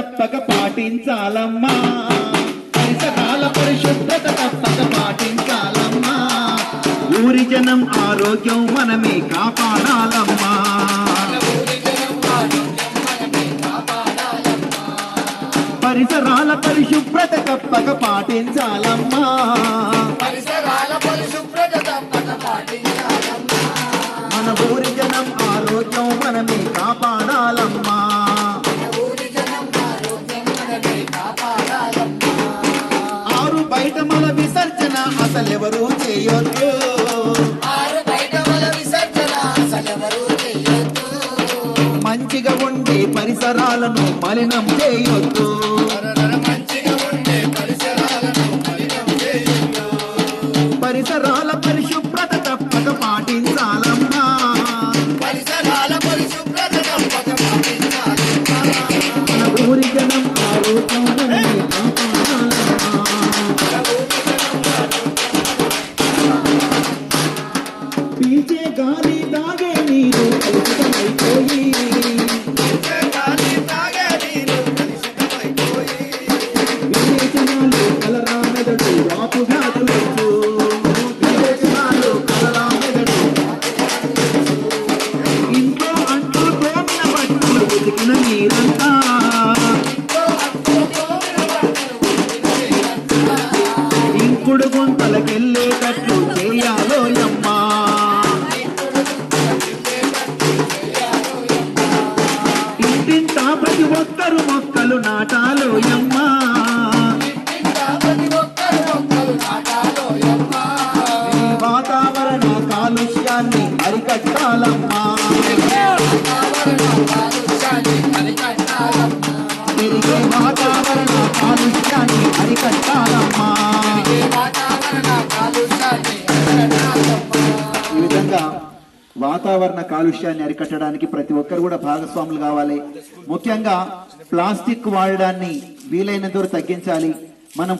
తప్పక పాటించాలమ్మా. పరిసరాల పరిశుభ్రత తప్పక పాటించాలమ్మా. ఊరి జనం ఆరోగ్యం మనమే కాపాడాలమ్మా. పరిసరాల పరిశుభ్రత తప్పక పాటించాలమ్మా. విసర్జన అసలెవరూ చేయొద్దు. మంచిగా ఉండే పరిసరాలను మలినం చేయొద్దు. పరిసరాల పరిశుభ్రత తప్పక పాటించాలమ్మా. మన ఊరి జనం ఆరోగ్యం గాలి తాగే నీరు కలుషితమైపోయి గాలి నీరు కలరా మెదడు వాపు కలరా మెదడు ఇంట్లో అంటూ తోమిన బట్టలు ఉతికిన నీరంతా. ఇంకుడు గుంతలకెళ్ళేటట్లు ప్రతి ఒక్కరు మొక్కలు నాటాలో అమ్మా ప్రతి ఒక్కరు మొక్కలు వాతావరణ కాలుష్యాన్ని అరికట్టాలమ్మా. వాతావరణ కాలుష్యాన్ని అరికట్టాలమ్మా. వాతావరణ కాలుష్యాన్ని అరికట్టడానికి ప్రతి ఒక్కరు కూడా భాగస్వాములు కావాలి. ముఖ్యంగా ప్లాస్టిక్ వాడడాన్ని వీలైనంత తగ్గించాలి. మనం